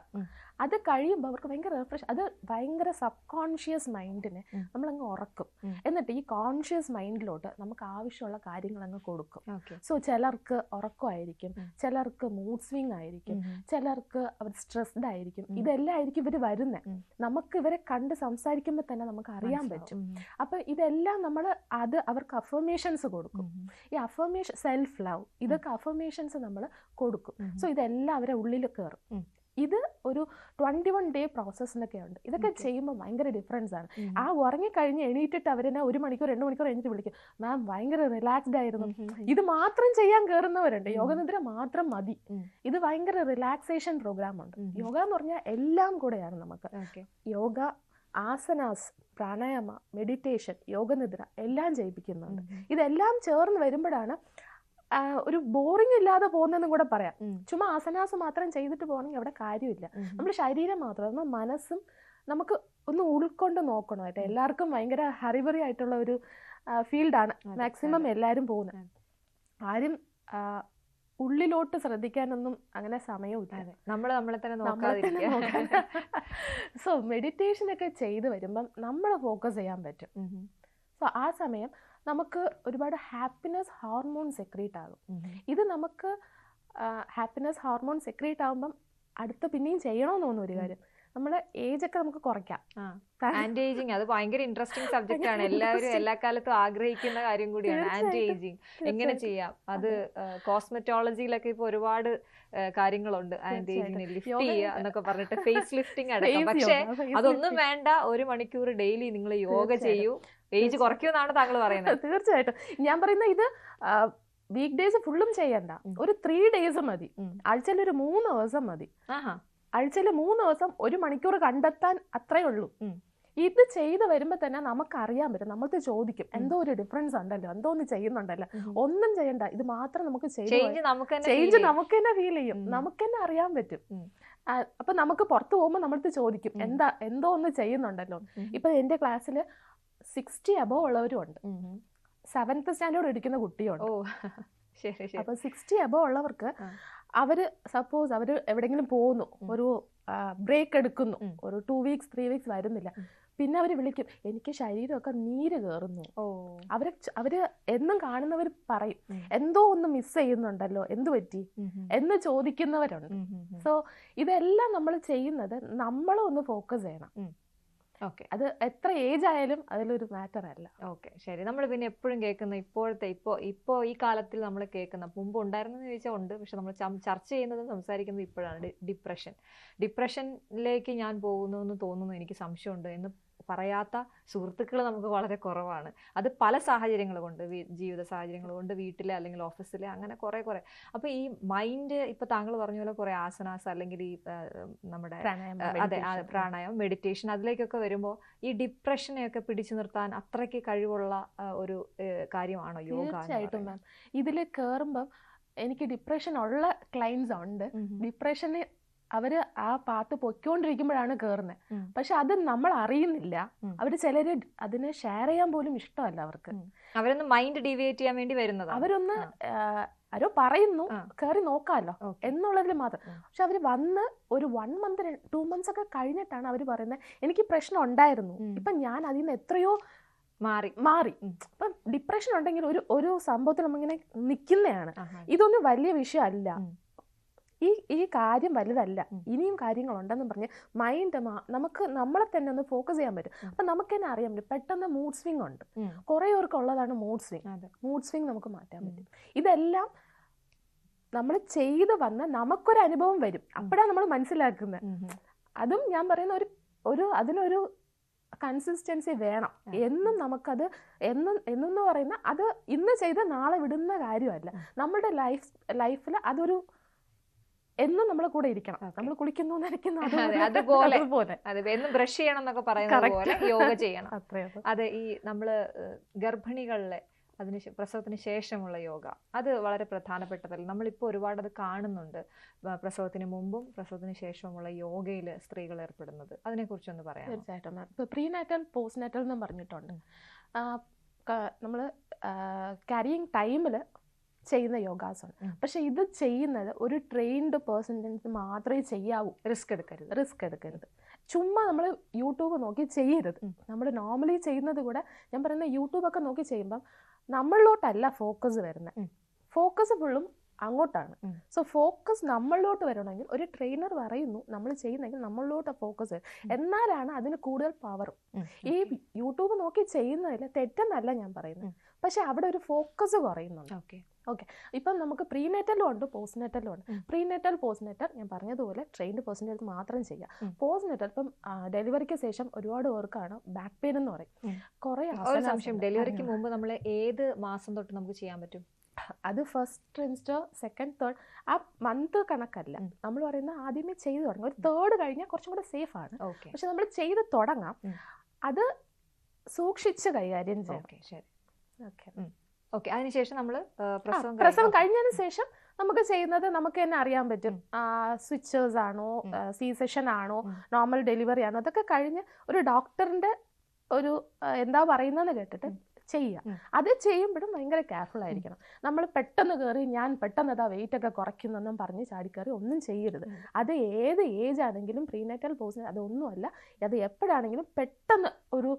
അത് കഴിയുമ്പോൾ അവർക്ക് ഭയങ്കര റിഫ്രഷ് അത് ഭയങ്കര സബ് കോൺഷ്യസ് മൈൻഡിനെ നമ്മൾ നമ്മളങ്ങ് ഉറക്കും. എന്നിട്ട് ഈ കോൺഷ്യസ് മൈൻഡിലോട്ട് നമുക്ക് ആവശ്യമുള്ള കാര്യങ്ങൾ അങ്ങ് കൊടുക്കും സോ ചിലർക്ക് ഉറക്കമായിരിക്കും. ചിലർക്ക് മൂഡ് സ്വിങ് ആയിരിക്കും ചിലർക്ക് അവർ സ്ട്രെസ്ഡ് ആയിരിക്കും. ഇതെല്ലാം ആയിരിക്കും ഇവർ വരുന്നത് നമുക്ക് ഇവരെ കണ്ട് സംസാരിക്കുമ്പോൾ തന്നെ നമുക്ക് അറിയാൻ പറ്റും. അപ്പൊ ഇതെല്ലാം നമ്മൾ അത് അവർക്ക് അഫർമേഷൻസ് കൊടുക്കും. ഈ അഫർമേഷൻ സെൽഫ് ലവ് ഇതൊക്കെ അഫർമേഷൻസ് നമ്മൾ കൊടുക്കും. സോ ഇതെല്ലാം അവരെ ഉള്ളിൽ കയറും. ഇത് ഒരു ട്വന്റി വൺ ഡേ പ്രോസസ്സിനൊക്കെ ഉണ്ട് ഇതൊക്കെ ചെയ്യുമ്പോൾ ഭയങ്കര ഡിഫറൻസ് ആണ്. ആ ഉറങ്ങിക്കഴിഞ്ഞ് എണീറ്റിട്ട് അവരെന്നെ ഒരു മണിക്കൂർ രണ്ട് മണിക്കൂർ എണീറ്റ് വിളിക്കും. മാം ഭയങ്കര റിലാക്സ്ഡ് ആയിരുന്നു. ഇത് മാത്രം ചെയ്യാൻ കയറുന്നവരുണ്ട് യോഗനിദ്ര മാത്രം മതി. ഇത് ഭയങ്കര റിലാക്സേഷൻ പ്രോഗ്രാം ഉണ്ട്. യോഗ എന്ന് പറഞ്ഞാൽ എല്ലാം കൂടെയാണ് നമുക്ക്. യോഗ ആസനാസ് പ്രാണായാമ മെഡിറ്റേഷൻ യോഗനിദ്ര എല്ലാം ചെയ്യിപ്പിക്കുന്നുണ്ട്. ഇതെല്ലാം ചേർന്ന് വരുമ്പോഴാണ് ഒരു ബോറിംഗ് ഇല്ലാതെ പോകുന്നതെന്നും കൂടെ പറയാം. ചുമ്മാ ആസനാസ് മാത്രം ചെയ്തിട്ട് പോകണമെങ്കിൽ അവിടെ കാര്യമില്ല. നമ്മൾ ശരീരം മാത്രം നമ്മുടെ മനസ്സും നമുക്ക് ഒന്ന് ഉൾക്കൊണ്ട് നോക്കണം കേട്ടോ. എല്ലാവർക്കും ഭയങ്കര ഹറിബറി ആയിട്ടുള്ള ഒരു ഫീൽഡാണ് മാക്സിമം. എല്ലാവരും പോകുന്നത്. ആരും ഉള്ളിലോട്ട് ശ്രദ്ധിക്കാനൊന്നും അങ്ങനെ സമയമില്ല. നമ്മൾ നമ്മളെ തന്നെ നമ്മളെ സോ മെഡിറ്റേഷൻ ഒക്കെ ചെയ്ത് വരുമ്പം നമ്മൾ ഫോക്കസ് ചെയ്യാൻ പറ്റും. സോ ആ സമയം നമുക്ക് ഒരുപാട് ഹാപ്പിനെസ് ഹോർമോൺ സെക്രീറ്റ് ആകും ഇത് നമുക്ക് ഹാപ്പിനെസ് ഹോർമോൺ സെക്രീറ്റ് ആകുമ്പം അടുത്ത പിന്നെയും ചെയ്യണമെന്ന് തോന്നുന്നു ഒരു. കാര്യം നമ്മുടെ ഏജ് ഒക്കെ നമുക്ക് കുറയ്ക്കാം. Anti ageing. അത് ഭയങ്കര ഇൻട്രസ്റ്റിംഗ് സബ്ജക്റ്റ് ആണ് എല്ലാവരും എല്ലാ കാലത്തും ആഗ്രഹിക്കുന്ന കാര്യം കൂടിയാണ്. Anti ageing. എങ്ങനെ ചെയ്യാം? അത് കോസ്മെറ്റോളജിയിലൊക്കെ ഇപ്പൊ ഒരുപാട് കാര്യങ്ങളുണ്ട്. ആന്റി ഏജിങ് ലിഫ്റ്റ് ചെയ്യുക എന്നൊക്കെ പറഞ്ഞിട്ട് ഫേസ് ലിഫ്റ്റിംഗ് അടക്കം. പക്ഷേ അതൊന്നും വേണ്ട. ഒരു മണിക്കൂർ ഡെയിലി നിങ്ങൾ യോഗ ചെയ്യൂ. ഏജ് കുറയ്ക്കുമെന്നാണ് താങ്കൾ പറയുന്നത്. തീർച്ചയായിട്ടും. ഞാൻ പറയുന്ന ഇത് വീക്ക് ഡേയ്സ് ഫുള്ളും ചെയ്യണ്ട. ഒരു ത്രീ ഡേയ്സ് മതി. ആഴ്ചയിൽ ഒരു മൂന്ന് ദിവസം മതി. ആഴ്ചയിൽ മൂന്ന് ദിവസം ഒരു മണിക്കൂർ കണ്ടെത്താൻ അത്രയേ ഉള്ളൂ. ഇത് ചെയ്ത് വരുമ്പോൾ തന്നെ നമുക്ക് അറിയാൻ പറ്റും. നമ്മൾക്ക് ചോദിക്കും. എന്തോ ഒരു ഡിഫറൻസ് ഉണ്ടല്ലോ. എന്തോ ഒന്ന് ചെയ്യുന്നുണ്ടല്ലോ. ഒന്നും ചെയ്യണ്ട. ഇത് മാത്രം നമുക്ക് ചേഞ്ച് നമുക്ക് തന്നെ ഫീൽ ചെയ്യും. നമുക്ക് തന്നെ അറിയാൻ പറ്റും. അപ്പൊ നമുക്ക് പുറത്തു പോകുമ്പോൾ നമ്മളടുത്ത് ചോദിക്കും. എന്താ എന്തോ ഒന്ന് ചെയ്യുന്നുണ്ടല്ലോ. ഇപ്പൊ എന്റെ ക്ലാസ്സിൽ സിക്സ്റ്റി അബോ ഉള്ളവരും ഉണ്ട്. സെവൻത്ത് സ്റ്റാൻഡേർഡ് എടുക്കുന്ന കുട്ടിയുണ്ട് അപ്പൊ സിക്സ്റ്റി അബോ ഉള്ളവർക്ക് ആ. അവർ സപ്പോസ് അവർ എവിടെങ്കിലും പോകുന്നു ഒരു ബ്രേക്ക് എടുക്കുന്നു ഒരു ടു വീക്സ് ത്രീ വീക്സ് വരുന്നില്ല. പിന്നെ അവർ വിളിക്കും എനിക്ക് ശരീരമൊക്കെ നീര് കയറുന്നു ഓ. അവർ അവർ എന്നും കാണുന്നവർ പറയും എന്തോ ഒന്ന് മിസ് ചെയ്യുന്നുണ്ടല്ലോ എന്ത് പറ്റി. എന്ന് ചോദിക്കുന്നവരുണ്ട്. സോ ഇതെല്ലാം നമ്മൾ ചെയ്യുന്നത് നമ്മളൊന്ന് ഫോക്കസ് ചെയ്യണം. ഓക്കെ. അത് എത്ര ഏജ് ആയാലും അതിലൊരു മാറ്റർ അല്ല. ഓക്കെ. ശരി. നമ്മൾ പിന്നെ എപ്പോഴും കേൾക്കുന്ന ഇപ്പോഴത്തെ ഇപ്പോൾ ഇപ്പോൾ ഈ കാലത്തിൽ നമ്മൾ കേൾക്കുന്ന മുമ്പ് ഉണ്ടായിരുന്നെന്ന് ചോദിച്ചാൽ ഉണ്ട്. പക്ഷെ നമ്മൾ ചർച്ച ചെയ്യുന്നതും സംസാരിക്കുന്നതും ഇപ്പോഴാണ്. ഡിപ്രഷൻ. ഡിപ്രഷനിലേക്ക് ഞാൻ പോകുന്നു എന്ന് തോന്നുന്നു എനിക്ക് സംശയമുണ്ട് എന്ന് പറയാത്ത സുഹൃത്തുക്കൾ നമുക്ക് വളരെ കുറവാണ്. അത് പല സാഹചര്യങ്ങൾ കൊണ്ട് ജീവിത സാഹചര്യങ്ങൾ കൊണ്ട് വീട്ടിലെ അല്ലെങ്കിൽ ഓഫീസിലെ അങ്ങനെ കുറേ കുറേ. അപ്പോൾ ഈ മൈൻഡ് ഇപ്പോൾ താങ്കൾ പറഞ്ഞ പോലെ കുറേ ആസനാസ് അല്ലെങ്കിൽ ഈ നമ്മുടെ അതെ പ്രാണായം പ്രാണായാമം മെഡിറ്റേഷൻ അതിലേക്കൊക്കെ വരുമ്പോൾ ഈ ഡിപ്രഷനെയൊക്കെ പിടിച്ചു നിർത്താൻ അത്രയ്ക്ക് കഴിവുള്ള ഒരു കാര്യമാണോ യോഗ തീർച്ചയായിട്ടും മാം. ഇതിൽ കയറുമ്പം എനിക്ക് ഡിപ്രഷൻ ഉള്ള ക്ലയൻസ് ഉണ്ട്. ഡിപ്രഷന് അവർ ആ പാത്ത് പൊയ്ക്കൊണ്ടിരിക്കുമ്പോഴാണ് കയറുന്നത്. പക്ഷെ അത് നമ്മൾ അറിയുന്നില്ല. അവർ ചിലര് അതിനെ ഷെയർ ചെയ്യാൻ പോലും ഇഷ്ടമല്ല അവർക്ക്. അവരൊന്ന് മൈൻഡ് ഡീവിയേറ്റ് ചെയ്യാൻ വേണ്ടി വരുന്നത് അവരൊന്ന് ആരോ പറയുന്നു. കയറി നോക്കാമല്ലോ എന്നുള്ളതിൽ മാത്രം പക്ഷെ അവർ വന്ന് ഒരു വൺ മന്ത് ടു മന്ത്സ് ഒക്കെ കഴിഞ്ഞിട്ടാണ് അവർ പറയുന്നത് എനിക്ക് പ്രശ്നം ഉണ്ടായിരുന്നു. ഇപ്പൊ ഞാൻ അതിൽ നിന്ന് എത്രയോ മാറി മാറി. ഇപ്പം ഡിപ്രഷൻ ഉണ്ടെങ്കിൽ ഒരു ഒരു സംഭവത്തിൽ നമ്മളിങ്ങനെ നിൽക്കുന്നതാണ് ഇതൊന്നും വലിയ വിഷയമല്ല. ഈ ഈ കാര്യം വലുതല്ല. ഇനിയും കാര്യങ്ങളുണ്ടെന്ന് പറഞ്ഞ് മൈൻഡ് നമുക്ക് നമ്മളെ തന്നെ ഒന്ന് ഫോക്കസ് ചെയ്യാൻ പറ്റും. അപ്പൊ നമുക്ക് തന്നെ അറിയാൻ പറ്റും. പെട്ടെന്ന് മൂഡ് സ്വിംഗ് ഉണ്ട്. കുറെ പേർക്ക് ഉള്ളതാണ് മൂഡ് സ്വിംഗ് മൂഡ് സ്വിംഗ് നമുക്ക് മാറ്റാൻ പറ്റും. ഇതെല്ലാം നമ്മൾ ചെയ്ത് വന്ന് നമുക്കൊരു അനുഭവം വരും. അപ്പോഴാണ് നമ്മൾ മനസ്സിലാക്കുന്നത്. അതും ഞാൻ പറയുന്ന ഒരു ഒരു അതിനൊരു കൺസിസ്റ്റൻസി വേണം. എന്നും നമുക്കത് എന്നും എന്നെന്ന് പറയുന്ന അത് ഇന്ന് ചെയ്ത് നാളെ വിടുന്ന കാര്യമല്ല. നമ്മുടെ ലൈഫ് ലൈഫിൽ അതൊരു എന്നും നമ്മളെ കൂടെ ഇരിക്കണം. നമ്മൾ കുളിക്കുന്നു നനയ്ക്കുന്നു അതെ, അതുപോലെ- അതുപോലെ. അതുപോലെ. അതെ എന്നും ബ്രഷ് ചെയ്യണം എന്നൊക്കെ പറയുന്നത് പോലെ യോഗ ചെയ്യണം. അതെ ഈ നമ്മൾ ഗർഭിണികളിലെ അതിന് പ്രസവത്തിന് ശേഷമുള്ള യോഗ അത് വളരെ പ്രധാനപ്പെട്ടതല്ല. നമ്മളിപ്പോൾ ഒരുപാട് അത് കാണുന്നുണ്ട്. പ്രസവത്തിന് മുമ്പും പ്രസവത്തിന് ശേഷവുമുള്ള യോഗയിൽ സ്ത്രീകൾ ഏർപ്പെടുന്നത്. അതിനെക്കുറിച്ചൊന്ന് പറയാം തീർച്ചയായിട്ടും ഇപ്പോൾ പ്രീ നാറ്റൽ പോസ്റ്റ് നാറ്റൽ എന്നും പറഞ്ഞിട്ടുണ്ട്. നമ്മൾ ക്യാരിയിങ് ടൈമിൽ ചെയ്യുന്ന യോഗാസനം. പക്ഷേ ഇത് ചെയ്യുന്നത് ഒരു ട്രെയിൻഡ് പേഴ്സൺസ് മാത്രമേ ചെയ്യാവൂ. റിസ്ക് എടുക്കരുത്. റിസ്ക് എടുക്കരുത്. ചുമ്മാ നമ്മൾ യൂട്യൂബ് നോക്കി ചെയ്യരുത്. നമ്മൾ നോർമലി ചെയ്യുന്നത് കൂടെ ഞാൻ പറയുന്ന യൂട്യൂബൊക്കെ നോക്കി ചെയ്യുമ്പം നമ്മളിലോട്ടല്ല ഫോക്കസ് വരുന്നത്. ഫോക്കസ് ഫുള്ളും അങ്ങോട്ടാണ്. സോ ഫോക്കസ് നമ്മളിലോട്ട് വരണമെങ്കിൽ ഒരു ട്രെയിനർ പറയുന്നു നമ്മൾ ചെയ്യുന്നെങ്കിൽ നമ്മളിലോട്ട് ഫോക്കസ് വരും. എന്നാലാണ് അതിന് കൂടുതൽ പവറും ഈ യൂട്യൂബ് നോക്കി ചെയ്യുന്നതിൽ തെറ്റെന്നല്ല ഞാൻ പറയുന്നത്. പക്ഷെ അവിടെ ഒരു ഫോക്കസ് കുറയുന്നുണ്ട്. ഓക്കെ ഇപ്പം നമുക്ക് പ്രീ നെറ്റലും ഉണ്ട് പോസ്റ്റ് നെറ്റലും ഉണ്ട്. ഉം. പ്രീ നെറ്റൽ പോസ്റ്റ് നെറ്റൽ ഞാൻ പറഞ്ഞതുപോലെ ട്രെയിൻഡ് പേഴ്സന്റെ മാത്രം ചെയ്യാം. ഉം. പോസ്റ്റ് നെറ്റൽ ഇപ്പം ഡെലിവറിക്ക് ശേഷം ഒരുപാട് പേർക്കാണ് ബാക്ക് പെയിൻ എന്ന് പറയും. കുറേ സംശയം ഡെലിവറിക്ക്. മുമ്പ് നമ്മൾ ഏത് മാസം തൊട്ട് നമുക്ക് ചെയ്യാൻ പറ്റും? അത് ഫസ്റ്റ് ട്രിമിസ്റ്റർ സെക്കൻഡ് തേർഡ് ആ മന്ത് കണക്കല്ല. നമ്മൾ പറയുന്നത് ആദ്യമേ ചെയ്തു തുടങ്ങും. ഒരു തേർഡ് കഴിഞ്ഞാൽ കുറച്ചും കൂടെ സേഫ് ആണ്. ഓക്കെ പക്ഷെ നമ്മൾ ചെയ്ത് തുടങ്ങാം. അത് സൂക്ഷിച്ച് കൈകാര്യം ചെയ്യാം. ഓക്കെ ശരി. Okay okay. അതിനുശേഷം നമ്മൾ പ്രസവം പ്രസവം കഴിഞ്ഞതിന് ശേഷം നമുക്ക് ചെയ്യുന്നത് നമുക്ക് തന്നെ അറിയാൻ പറ്റും. സ്വിച്ചേഴ്സ് ആണോ. സി സെഷൻ ആണോ നോർമൽ ഡെലിവറി ആണോ അതൊക്കെ കഴിഞ്ഞ് ഒരു ഡോക്ടറിന്റെ ഒരു എന്താ പറയുന്നതെന്ന് കേട്ടിട്ട്. ചെയ്യുക. അത് ചെയ്യുമ്പോഴും ഭയങ്കര കെയർഫുൾ ആയിരിക്കണം. നമ്മൾ പെട്ടെന്ന് കയറി ഞാൻ പെട്ടെന്ന് അതാ വെയിറ്റ് ഒക്കെ കുറയ്ക്കുന്നെന്നും പറഞ്ഞ് ചാടിക്കയറി ഒന്നും ചെയ്യരുത്. അത് ഏത് ഏജ് ആണെങ്കിലും പ്രീനാറ്റൽ പോസ്റ്റ് അതൊന്നുമല്ല. അത് എപ്പോഴാണെങ്കിലും പെട്ടെന്ന് ഒരു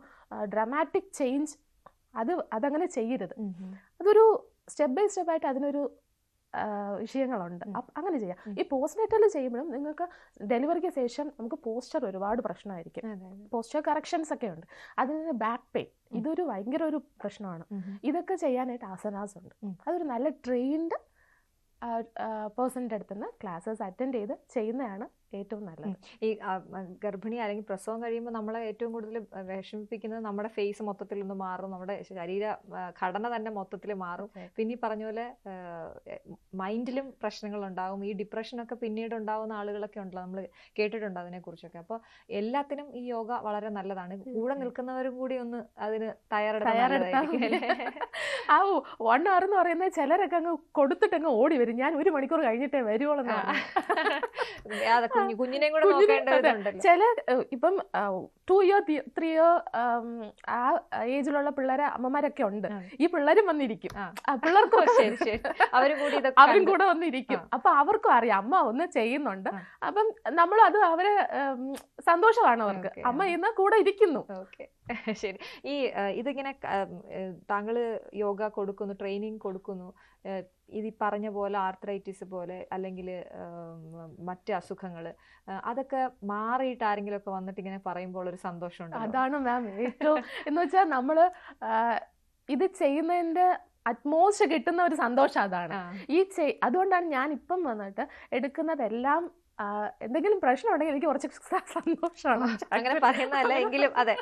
ഡ്രമാറ്റിക് ചേഞ്ച് അത് അതങ്ങനെ ചെയ്യരുത്. അതൊരു സ്റ്റെപ്പ് ബൈ സ്റ്റെപ്പ് ആയിട്ട് അതിനൊരു വിഷയങ്ങളുണ്ട്. അങ്ങനെ ചെയ്യാം. ഈ പോസ്റ്റ്നേറ്റൽ ചെയ്യുമ്പോഴും നിങ്ങൾക്ക് ഡെലിവറിക്ക് ശേഷം നമുക്ക് പോസ്റ്റർ ഒരുപാട് പ്രശ്നമായിരിക്കും. പോസ്റ്റർ കറക്ഷൻസ് ഒക്കെ ഉണ്ട്. അതിന് ബാക്ക് പെയിൻ. ഇതൊരു ഭയങ്കര ഒരു പ്രശ്നമാണ്. ഇതൊക്കെ ചെയ്യാനായിട്ട് ആസനാസ് ഉണ്ട്. അതൊരു നല്ല ട്രെയിൻഡ് പേഴ്സണിന്റെ അടുത്തുനിന്ന് ക്ലാസ്സസ് അറ്റൻഡ് ചെയ്ത് ചെയ്യുന്നതാണ് ഏറ്റവും നല്ലത്. ഈ ഗർഭിണി അല്ലെങ്കിൽ പ്രസവം കഴിയുമ്പോൾ നമ്മളെ ഏറ്റവും കൂടുതൽ വിഷമിപ്പിക്കുന്നത് നമ്മുടെ ഫേസ് മൊത്തത്തിൽ ഒന്ന് മാറും. നമ്മുടെ ശരീര ഘടന തന്നെ മൊത്തത്തിൽ മാറും. പിന്നെ ഈ പറഞ്ഞ പോലെ മൈൻഡിലും പ്രശ്നങ്ങൾ ഉണ്ടാവും ഈ ഡിപ്രഷനൊക്കെ പിന്നീട് ഉണ്ടാവുന്ന ആളുകളൊക്കെ ഉണ്ടല്ലോ നമ്മൾ കേട്ടിട്ടുണ്ട് അതിനെക്കുറിച്ചൊക്കെ. അപ്പോൾ എല്ലാത്തിനും ഈ യോഗ വളരെ നല്ലതാണ്. കൂടെ നിൽക്കുന്നവരും കൂടി ഒന്ന് അതിന്? ആ വൺ അവർ എന്ന് പറയുന്നത് ചിലരൊക്കെ അങ്ങ് കൊടുത്തിട്ടങ്ങ് ഓടി വരും. ഞാൻ ഒരു മണിക്കൂർ കഴിഞ്ഞിട്ടേ വരുവോളെന്നാണ് കുഞ്ഞിനെയും കൂടെ ചില ഇപ്പം ടു ഇയർ ത്രീ ഇയർ ആ ഏജിലുള്ള പിള്ളേരെ അമ്മമാരൊക്കെ ഉണ്ട്. ഈ പിള്ളേരും വന്നിരിക്കും. പിള്ളേർക്കും അവരും കൂടി അവരും കൂടെ വന്നിരിക്കും. അപ്പൊ അവർക്കും അറിയാം. അമ്മ ഒന്ന് ചെയ്യുന്നുണ്ട്. അപ്പം നമ്മൾ അത് അവരെ സന്തോഷമാണ് അവർക്ക്. അമ്മ. ഇന്ന് കൂടെ ഇരിക്കുന്നു. ഓക്കെ. ശരി. ഈ ഇതിങ്ങനെ താങ്കൾ യോഗ കൊടുക്കുന്നു ട്രെയിനിങ് കൊടുക്കുന്നു. ഇത് ഈ പറഞ്ഞ പോലെ ആർത്രൈറ്റിസ് പോലെ അല്ലെങ്കിൽ മറ്റ് അസുഖങ്ങൾ അതൊക്കെ മാറിയിട്ട് ആരെങ്കിലും ഒക്കെ വന്നിട്ട് ഇങ്ങനെ പറയുമ്പോൾ ഒരു സന്തോഷമുണ്ട് അതാണ് മാം ഏറ്റവും എന്ന് വെച്ചാൽ നമ്മൾ ഇത് ചെയ്യുന്നതിന്റെ അറ്റ്മോസ്റ്റ് കിട്ടുന്ന ഒരു സന്തോഷം അതാണ്. ഈ അതുകൊണ്ടാണ് ഞാൻ ഇപ്പം വന്നിട്ട് എടുക്കുന്നതെല്ലാം എന്തെങ്കിലും പ്രശ്നം ഉണ്ടെങ്കിൽ എനിക്ക് കുറച്ച് സന്തോഷമാണ്. അങ്ങനെ പറയുന്നതല്ല എങ്കിലും അതെ.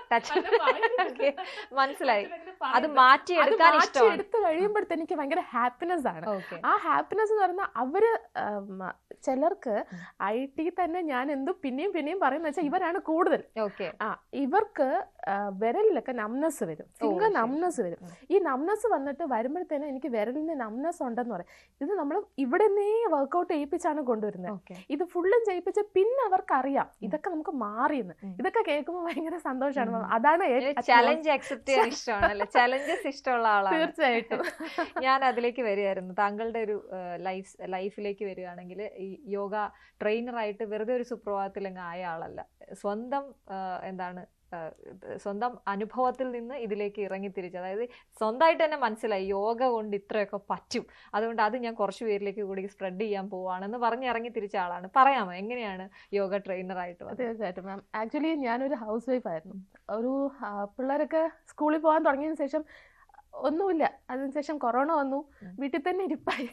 Okay, മനസ്സിലായി. അത്. മാറ്റിയെടുക്കാൻ എടുത്ത് കഴിയുമ്പോഴത്തെ എനിക്ക് ഭയങ്കര ഹാപ്പിനെസ് ആണ്. ആ ഹാപ്പിനെസ് എന്ന് പറഞ്ഞാൽ അവർ ചിലർക്ക്. ഐ ടി തന്നെ ഞാൻ എന്തും പിന്നെയും പിന്നെയും പറയുന്ന വെച്ചാൽ ഇവരാണ് കൂടുതൽ. ഓക്കെ. ആ ഇവർക്ക് വിരലിലൊക്കെ നംനസ് വരും. ശരി, നംനസ് വരും. ഈ നംനസ് വന്നിട്ട് വരുമ്പോഴത്തേനും എനിക്ക് വിരലിന് നംനസ് ഉണ്ടെന്ന് പറയും. ഇത് നമ്മൾ ഇവിടെ നിന്നേ വർക്കൗട്ട് ചെയ്യിപ്പിച്ചാണ് കൊണ്ടുവരുന്നത് ഇത് ഫുള്ളും ചെയ്യിപ്പിച്ച് പിന്നെ അവർക്ക് അറിയാം ഇതൊക്കെ നമുക്ക് മാറിയെന്ന്. ഇതൊക്കെ കേൾക്കുമ്പോൾ ഭയങ്കര സന്തോഷമാണ്. അതാണ് ചലഞ്ച് അക്സെപ്റ്റ് ചെയ്യാൻ ചലഞ്ചസ് ഇഷ്ടമുള്ള ആളാണ്. തീർച്ചയായിട്ടും. ഞാൻ അതിലേക്ക് വരികയായിരുന്നു. താങ്കളുടെ ഒരു ലൈഫ് ലൈഫിലേക്ക് വരികയാണെങ്കിൽ ഈ യോഗ ട്രെയിനറായിട്ട് വെറുതെ ഒരു സുപ്രഭാതത്തിൽ അങ്ങ് ആയ ആളല്ല. സ്വന്തം എന്താണ് സ്വന്തം അനുഭവത്തിൽ നിന്ന് ഇതിലേക്ക് ഇറങ്ങി തിരിച്ച് അതായത് സ്വന്തമായിട്ട് തന്നെ മനസ്സിലായി യോഗ കൊണ്ട് ഇത്രയൊക്കെ പറ്റും. അതുകൊണ്ട് അത് ഞാൻ കുറച്ച് പേരിലേക്ക് കൂടി സ്പ്രെഡ് ചെയ്യാൻ പോവാണെന്ന് പറഞ്ഞ് ഇറങ്ങി തിരിച്ച ആളാണ്. പറയാമോ എങ്ങനെയാണ് യോഗ ട്രെയിനറായിട്ട് തീർച്ചയായിട്ടും മാം ആക്ച്വലി ഞാനൊരു ഹൗസ് വൈഫ് ആയിരുന്നു. ഒരു പിള്ളേരൊക്കെ സ്കൂളിൽ പോകാൻ തുടങ്ങിയതിന് ശേഷം ഒന്നുമില്ല. അതിനുശേഷം കൊറോണ വന്നു. വീട്ടിൽ തന്നെ ഇരിപ്പായി.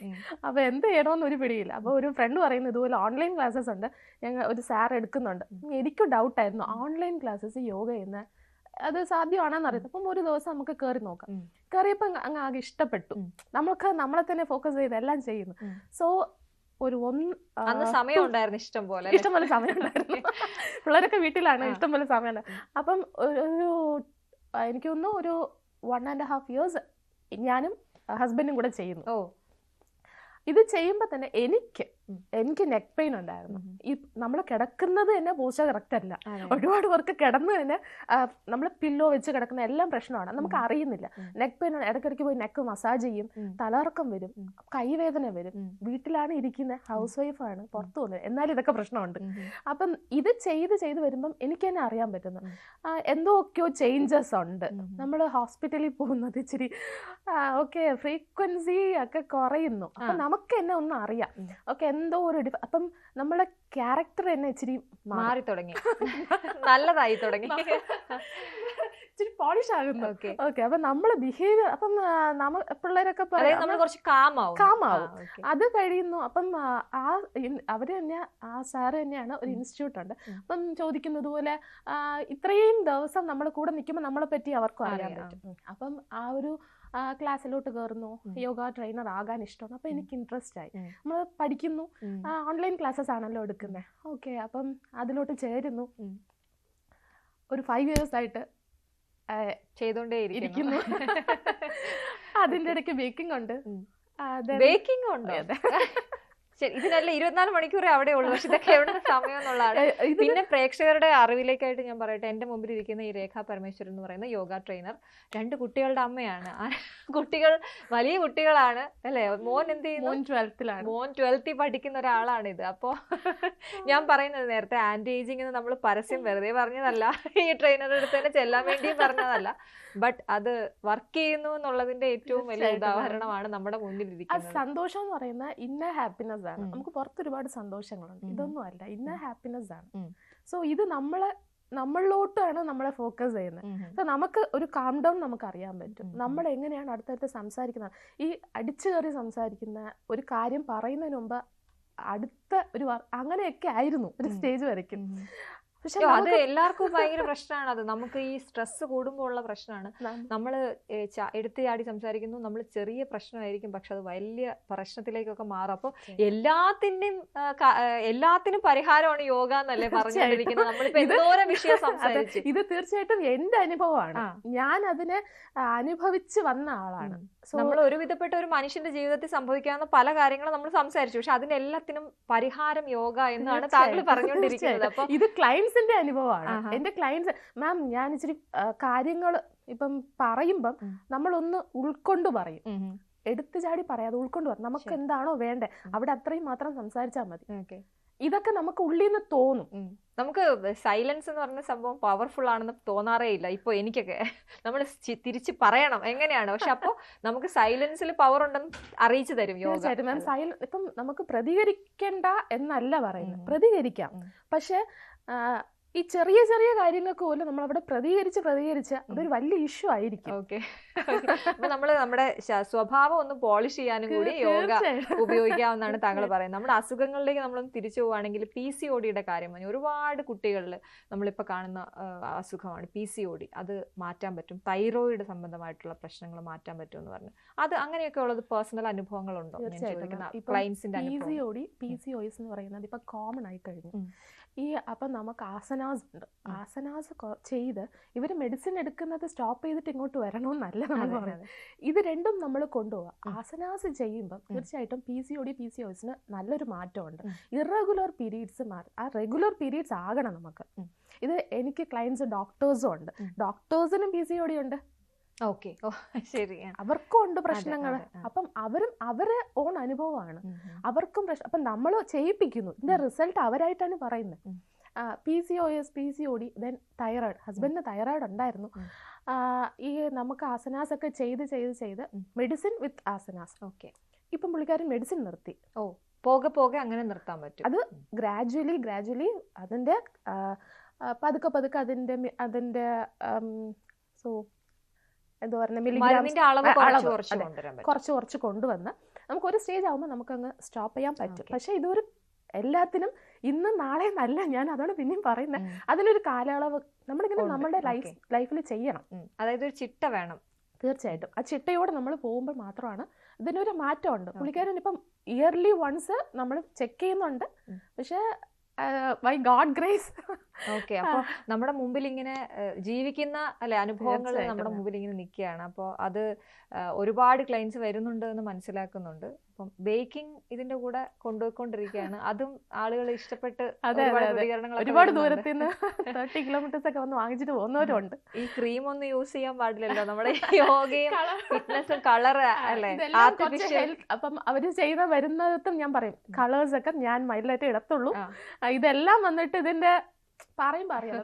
അപ്പോൾ എന്ത് ചെയ്യണമെന്ന് ഒരു പിടിയില്ല. അപ്പോൾ ഒരു ഫ്രണ്ട് പറയുന്നു ഇതുപോലെ ഓൺലൈൻ ക്ലാസ്സസ് ഉണ്ട്. ഞങ്ങൾ ഒരു സാർ എടുക്കുന്നുണ്ട്. എനിക്കും ഡൗട്ടായിരുന്നു ഓൺലൈൻ ക്ലാസ്സസ് യോഗ ചെയ്യുന്ന അത് സാധ്യമാണെന്ന് അറിയാം അപ്പം ഒരു ദിവസം നമുക്ക് കയറി നോക്കാം. കയറിയപ്പോൾ അങ്ങ് ആകെ ഇഷ്ടപ്പെട്ടു. നമുക്ക് നമ്മളെ തന്നെ ഫോക്കസ് ചെയ്ത് എല്ലാം ചെയ്യുന്നു. സോ ഒരു ഒന്ന് അന്ന് സമയം ഉണ്ടായിരുന്നു ഇഷ്ടം പോലെ ഇഷ്ടം ഇഷ്ടംപോലെ സമയം ഉണ്ടായിരുന്നു. പിള്ളേരൊക്കെ വീട്ടിലാണ് ഇഷ്ടം ഇഷ്ടംപോലെ സമയം അപ്പം ഒരു എനിക്കൊന്നും എനിക്ക് തോന്നുന്നു ഒരു വൺ ആൻഡ് ഹാഫ് ഇയേഴ്സ് ഞാനും ഹസ്ബൻഡും കൂടെ ചെയ്യുന്നു ഓ ഇത് ചെയ്യുമ്പോൾ തന്നെ എനിക്ക്. എനിക്ക് നെക്ക് പെയിൻ ഉണ്ടായിരുന്നു. ഈ നമ്മൾ കിടക്കുന്നത് തന്നെ പൂച്ച കറക്റ്റ് അല്ല. ഒരുപാട് പേർക്ക് കിടന്ന് തന്നെ നമ്മൾ പില്ലോ വെച്ച് കിടക്കുന്ന എല്ലാം പ്രശ്നമാണ്. നമുക്ക്. അറിയുന്നില്ല. നെക്ക് പെയിൻ ഇടയ്ക്കിടയ്ക്ക് പോയി നെക്ക് മസാജ് ചെയ്യും. തലകറക്കം വരും. കൈവേദന വരും. വീട്ടിലാണ് ഇരിക്കുന്നത് ഹൗസ് വൈഫാണ് പുറത്തു പോകുന്നത് എന്നാലും ഇതൊക്കെ പ്രശ്നമുണ്ട്. അപ്പം ഇത് ചെയ്ത് ചെയ്ത് വരുമ്പം എനിക്ക് തന്നെ അറിയാൻ പറ്റുന്നു. എന്തൊക്കെയോ ചേഞ്ചസ് ഉണ്ട്. നമ്മൾ ഹോസ്പിറ്റലിൽ പോകുന്നത് ഇച്ചിരി ഓക്കെ ഫ്രീക്വൻസി ഒക്കെ കുറയുന്നു. അപ്പൊ നമുക്ക് തന്നെ ഒന്നും അറിയാം. ഓക്കെ എന്തോ ഒരു ഡിഫ- അപ്പം നമ്മളെ ക്യാരക്ടർ തന്നെ ഇച്ചിരി മാറി. തുടങ്ങി. നല്ലതായി തുടങ്ങി. ഇച്ചിരി പോളിഷ് ആകുന്നു. ഓക്കെ അപ്പൊ നമ്മൾ ബിഹേവിയർ അപ്പം നമ്മൾ നമ്മ പിള്ളേരൊക്കെ കുറച്ച് കാമാവും. അത് കഴിയുന്നു. അപ്പം ആ, അവർ തന്നെ ആ സാറ് തന്നെയാണ് ഒരു ഇൻസ്റ്റിറ്റ്യൂട്ട് ഉണ്ട്. അപ്പം ചോദിക്കുന്നത് പോലെ ഇത്രയും ദിവസം നമ്മൾ കൂടെ നിൽക്കുമ്പോൾ നമ്മളെ പറ്റി അവർക്കും അറിയാൻ പറ്റും. അപ്പം ആ ഒരു ക്ലാസ്സിലോട്ട് കയറുന്നു യോഗ ട്രെയിനർ ആകാൻ ഇഷ്ടമാണ്. അപ്പം എനിക്ക് ഇൻട്രസ്റ്റ് ആയി. നമ്മൾ പഠിക്കുന്നു. ഓൺലൈൻ ക്ലാസ്സസ് ആണല്ലോ എടുക്കുന്നത് ഓക്കെ അപ്പം അതിലോട്ട് ചേരുന്നു. ഒരു ഫൈവ് ഇയേഴ്സ് ആയിട്ട് ചെയ്തോണ്ടേ ഇരിക്കുന്നു. അതിന്റെ ഇടയ്ക്ക് ബേക്കിംഗ് ഉണ്ട് ബേക്കിംഗ് ഉണ്ട്? അതെ. ശരി ഇതിനല്ല ഇരുപത്തിനാല് മണിക്കൂറേ അവിടെ ഉള്ളൂ. പക്ഷെ ഇതൊക്കെ എവിടെ സമയം എന്നുള്ളതാണ്. പിന്നെ പ്രേക്ഷകരുടെ അറിവിലേക്കായിട്ട് ഞാൻ പറയട്ടെ. എന്റെ മുമ്പിൽ ഇരിക്കുന്ന ഈ രേഖ പരമേശ്വരൻ എന്ന് പറയുന്ന യോഗ ട്രെയിനർ രണ്ട് കുട്ടികളുടെ അമ്മയാണ്. ആ കുട്ടികൾ വലിയ കുട്ടികളാണ് അല്ലേ? മോൻ എന്ത് ചെയ്യുന്നു? മോൻ ട്വൽത്തിലാണ്. മോൻ ട്വൽത്തിൽ പഠിക്കുന്ന ഒരാളാണ് ഇത് അപ്പോ ഞാൻ പറയുന്നത് നേരത്തെ ആന്റി ഏജിങ് എന്ന് നമ്മൾ പരസ്യം വെറുതെ പറഞ്ഞതല്ല. ഈ ട്രെയിനറുടെ അടുത്ത് തന്നെ ചെല്ലാൻ വേണ്ടിയും പറഞ്ഞതല്ല. ബട്ട് അത് വർക്ക് ചെയ്യുന്നു എന്നുള്ളതിന്റെ ഏറ്റവും വലിയ ഉദാഹരണമാണ് നമ്മുടെ മുന്നിൽ ഇരിക്കുന്നത്. സന്തോഷം എന്ന് പറയുന്ന ഇന്ന ഹാപ്പിനെസ് ആണ്. നമുക്ക് പുറത്ത് ഒരുപാട് സന്തോഷങ്ങളുണ്ട്. ഇതൊന്നും അല്ല. ഇന്ന ഹാപ്പിനെസ് ആണ്. സോ ഇത് നമ്മളെ നമ്മളിലോട്ടാണ് നമ്മളെ ഫോക്കസ് ചെയ്യുന്നത്. സോ നമുക്ക് ഒരു കാം ഡൗൺ നമുക്ക് അറിയാൻ പറ്റും നമ്മൾ എങ്ങനെയാണ് അടുത്തടുത്ത് സംസാരിക്കുന്നത്? ഈ അടിച്ചു കയറി സംസാരിക്കുന്ന ഒരു കാര്യം പറയുന്നതിന് മുമ്പ് അടുത്ത ഒരു അങ്ങനെയൊക്കെ ആയിരുന്നു ഒരു സ്റ്റേജ് വരയ്ക്കും. പക്ഷെ അത് എല്ലാവർക്കും ഭയങ്കര പ്രശ്നമാണ് അത്. നമുക്ക് ഈ സ്ട്രെസ് കൂടുമ്പോൾ ഉള്ള പ്രശ്നമാണ്. നമ്മൾ എടുത്തു ചാടി സംസാരിക്കുന്നു നമ്മൾ ചെറിയ പ്രശ്നമായിരിക്കും. പക്ഷെ അത് വലിയ പ്രശ്നത്തിലേക്കൊക്കെ മാറും. അപ്പോൾ ആ, എല്ലാത്തിനും പരിഹാരമാണ് യോഗ എന്നല്ലേ പറഞ്ഞുകൊണ്ടിരിക്കുന്നത്. നമ്മളിപ്പോ എന്തോരം വിഷയം സംസാരിച്ചു. ഇത് തീർച്ചയായിട്ടും എന്റെ അനുഭവമാണ്. ഞാൻ അതിനെ അനുഭവിച്ച് വന്ന ആളാണ്. നമ്മൾ ഒരുവിധപ്പെട്ട ഒരു മനുഷ്യന്റെ ജീവിതത്തിൽ സംഭവിക്കാവുന്ന പല കാര്യങ്ങളും നമ്മൾ സംസാരിച്ചു പക്ഷെ അതിനെല്ലാത്തിനും പരിഹാരം യോഗ എന്നാണ് താങ്കൾ പറഞ്ഞുകൊണ്ടിരിക്കുന്നത്. അപ്പൊ ഇത് ക്ലയൻസിന്റെ അനുഭവമാണ്. എന്റെ ക്ലയൻസ് മാം ഞാൻ ഇച്ചിരി കാര്യങ്ങൾ ഇപ്പം പറയുമ്പം. നമ്മളൊന്ന് ഉൾക്കൊണ്ട് പറയും. എടുത്തു ചാടി പറയാതെ ഉൾക്കൊണ്ട് പറയും നമുക്ക് എന്താണോ വേണ്ടേ. അവിടെ അത്രയും മാത്രം സംസാരിച്ചാൽ മതി. ഇതൊക്കെ നമുക്ക് ഉള്ളിൽ നിന്ന് തോന്നും നമുക്ക് സൈലൻസ് എന്ന് പറഞ്ഞ സംഭവം പവർഫുൾ ആണെന്ന് തോന്നാറേ ഇല്ല. ഇപ്പൊ എനിക്കൊക്കെ. നമ്മൾ തിരിച്ച് പറയണം എങ്ങനെയാണ്. പക്ഷെ അപ്പോ നമുക്ക് സൈലൻസിൽ പവർ ഉണ്ടെന്ന് അറിയിച്ചു തരും യോഗ. തീർച്ചയായിട്ടും. മാം സൈല ഇപ്പം നമുക്ക് പ്രതികരിക്കണ്ട എന്നല്ല പറയുന്നത്. പ്രതികരിക്കാം. പക്ഷെ ഈ ചെറിയ ചെറിയ കാര്യങ്ങൾക്ക് പോലും നമ്മൾ അവിടെ പ്രതികരിച്ച് പ്രതികരിച്ച് അതൊരു വലിയ ഇഷ്യൂ ആയിരിക്കും. ഓക്കെ. അപ്പൊ നമ്മൾ നമ്മുടെ സ്വഭാവം ഒന്ന് പോളിഷ് ചെയ്യാനും കൂടി യോഗ. ഉപയോഗിക്കാവുന്നതാണ് താങ്കൾ പറയുന്നത്. നമ്മുടെ അസുഖങ്ങളിലേക്ക് നമ്മളൊന്ന് തിരിച്ചു പോവുകയാണെങ്കിൽ പി സി ഒടിയുടെ കാര്യം പറഞ്ഞു. ഒരുപാട് കുട്ടികളിൽ നമ്മളിപ്പോൾ കാണുന്ന അസുഖമാണ് പി സി ഒടി അത് മാറ്റാൻ പറ്റും. തൈറോയിഡ് സംബന്ധമായിട്ടുള്ള പ്രശ്നങ്ങൾ മാറ്റാൻ പറ്റും എന്ന് പറഞ്ഞു. അത് അങ്ങനെയൊക്കെ ഉള്ളത് പേഴ്സണൽ അനുഭവങ്ങളുണ്ടോ? തീർച്ചയായിട്ടും. ചോദിക്കുന്ന പി സി അനുഭവം. O D P C O S എന്ന് പറയുന്നത് ഇപ്പൊ കോമൺ ആയി കഴിഞ്ഞു. ഈ അപ്പം നമുക്ക് ആസനാസ് ഉണ്ട്. ആസനാസ് ചെയ്ത് ഇവർ മെഡിസിൻ എടുക്കുന്നത് സ്റ്റോപ്പ് ചെയ്തിട്ട് ഇങ്ങോട്ട് വരണമെന്നല്ല നമ്മൾ പറയുന്നത്. ഇത് രണ്ടും നമ്മൾ കൊണ്ടുപോവുക ആസനാസ് ചെയ്യുമ്പം തീർച്ചയായിട്ടും P C O D P C ഒസിന് നല്ലൊരു മാറ്റമുണ്ട്. ഇറഗുലർ പീരീഡ്സ് മാറി ആ റെഗുലർ പീരീഡ്സ് ആകണം നമുക്ക്. ഇത് എനിക്ക് ക്ലയൻസ് ഡോക്ടേഴ്സും ഉണ്ട്. ഡോക്ടേഴ്സിനും പി സി ഒ ഡി ഉണ്ട്. ഓക്കെ. ഓ ശരി. അവർക്കും ഉണ്ട് പ്രശ്നങ്ങൾ. അപ്പം അവരും അവരെ ഓൺ അനുഭവമാണ്. അവർക്കും പ്രശ്നം അപ്പം നമ്മൾ ചെയ്യിപ്പിക്കുന്നു. ഇതിന്റെ റിസൾട്ട് അവരായിട്ടാണ് പറയുന്നത്. P C O S P C O D then thyroid ഹസ്ബൻഡിന് തൈറോയിഡ് ഉണ്ടായിരുന്നു. ഈ നമുക്ക് ആസനാസ് ഒക്കെ ചെയ്ത് ചെയ്ത് ചെയ്ത് മെഡിസിൻ വിത്ത് ആസനാസ് ഓക്കെ. ഇപ്പം പുള്ളിക്കാരൻ മെഡിസിൻ നിർത്തി. ഓ പോകെ പോകെ അങ്ങനെ നിർത്താൻ പറ്റും. അത് ഗ്രാജുവലി ഗ്രാജുവലി ആ, പതുക്കെ പതുക്കെ അതിന്റെ അതിന്റെ അതിന്റെ സോ എന്താ പറയുക കുറച്ച് കുറച്ച് കൊണ്ടുവന്ന് നമുക്ക് ഒരു സ്റ്റേജ് ആകുമ്പോൾ നമുക്കങ്ങ് സ്റ്റോപ്പ് ചെയ്യാൻ പറ്റും. പക്ഷെ ഇതൊരു എല്ലാത്തിനും ഇന്ന് നാളെ നല്ല ഞാൻ അതാണ് പിന്നെയും പറയുന്നത്. അതിനൊരു കാലയളവ് നമ്മളിങ്ങനെ. നമ്മുടെ ലൈഫ് ലൈഫിൽ ചെയ്യണം. അതായത് ഒരു ചിട്ട വേണം. തീർച്ചയായിട്ടും. ആ ചിട്ടയോടെ നമ്മൾ പോകുമ്പോൾ മാത്രമാണ് ഇതിനൊരു മാറ്റമുണ്ട്. പുള്ളിക്കാരൻ ഇപ്പം ഇയർലി വൺസ് നമ്മൾ ചെക്ക് ചെയ്യുന്നുണ്ട്. പക്ഷേ ബൈ ഗോഡ് ഗ്രേസ് ഓക്കെ അപ്പൊ നമ്മുടെ മുമ്പിൽ ഇങ്ങനെ ജീവിക്കുന്ന അല്ലെ അനുഭവങ്ങൾ നമ്മുടെ മുമ്പിൽ ഇങ്ങനെ നിൽക്കുകയാണ്. അപ്പോൾ അത് ഒരുപാട് ക്ലയൻസ് വരുന്നുണ്ട് എന്ന് മനസ്സിലാക്കുന്നുണ്ട്. അപ്പം ബേക്കിംഗ് ഇതിന്റെ കൂടെ കൊണ്ടുപോയിക്കൊണ്ടിരിക്കുകയാണ് അതും ആളുകൾ ഇഷ്ടപ്പെട്ട് ഒരുപാട്. ദൂരത്തിൽ നിന്ന് തേർട്ടി കിലോമീറ്റേഴ്സ് ഒക്കെ വന്ന് വാങ്ങിച്ചിട്ട് പോകുന്നവരുണ്ട്. ഈ ക്രീം ഒന്നും യൂസ് ചെയ്യാൻ പാടില്ലല്ലോ. നമ്മുടെ യോഗയും ഫിറ്റ്നസും കളർ അല്ലേ? ആർട്ടിഫിഷ്യൽ അപ്പം അവർ ചെയ്യുന്ന വരുന്നതും ഞാൻ പറയും. കളേഴ്സ് ഒക്കെ ഞാൻ മൈലായിട്ട് ഇടത്തുള്ളൂ ഇതെല്ലാം വന്നിട്ട് ഇതിന്റെ പറയും പറയാം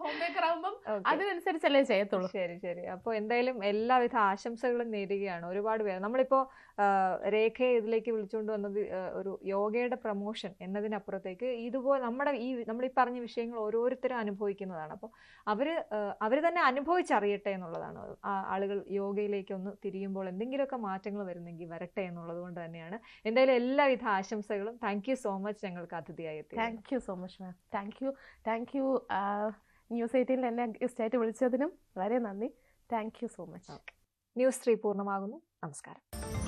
ഹോം മേക്കർ ആകുമ്പോൾ അതിനനുസരിച്ചല്ലേ ചെയ്യത്തുള്ളൂ. ശരി ശരി. അപ്പോൾ എന്തായാലും എല്ലാവിധ ആശംസകളും നേരുകയാണ്. ഒരുപാട് പേര് നമ്മളിപ്പോ രേഖയെ ഇതിലേക്ക് വിളിച്ചുകൊണ്ട് വന്നത് ഒരു യോഗയുടെ പ്രമോഷൻ എന്നതിനപ്പുറത്തേക്ക് ഇതുപോലെ നമ്മുടെ ഈ നമ്മൾ ഈ പറഞ്ഞ വിഷയങ്ങൾ ഓരോരുത്തരും അനുഭവിക്കുന്നതാണ്. അപ്പോൾ അവർ അവർ തന്നെ അനുഭവിച്ചറിയട്ടെ എന്നുള്ളതാണ്. ആളുകൾ യോഗയിലേക്ക് ഒന്ന് തിരിയുമ്പോൾ എന്തെങ്കിലുമൊക്കെ മാറ്റങ്ങൾ വരുന്നെങ്കിൽ വരട്ടെ എന്നുള്ളത് കൊണ്ട് തന്നെയാണ്. എന്തായാലും എല്ലാവിധ ആശംസകളും. താങ്ക് യു സോ മച്ച് ഞങ്ങൾക്ക് അതിഥിയായി thank you so much ma'am. Thank you. Thank you news എയ്റ്റീനിൽ എന്നെ ഗസ്റ്റായിട്ട് വിളിച്ചതിനും വളരെ നന്ദി. Thank you so much. News three പൂർണമാകുന്നു. നമസ്കാരം.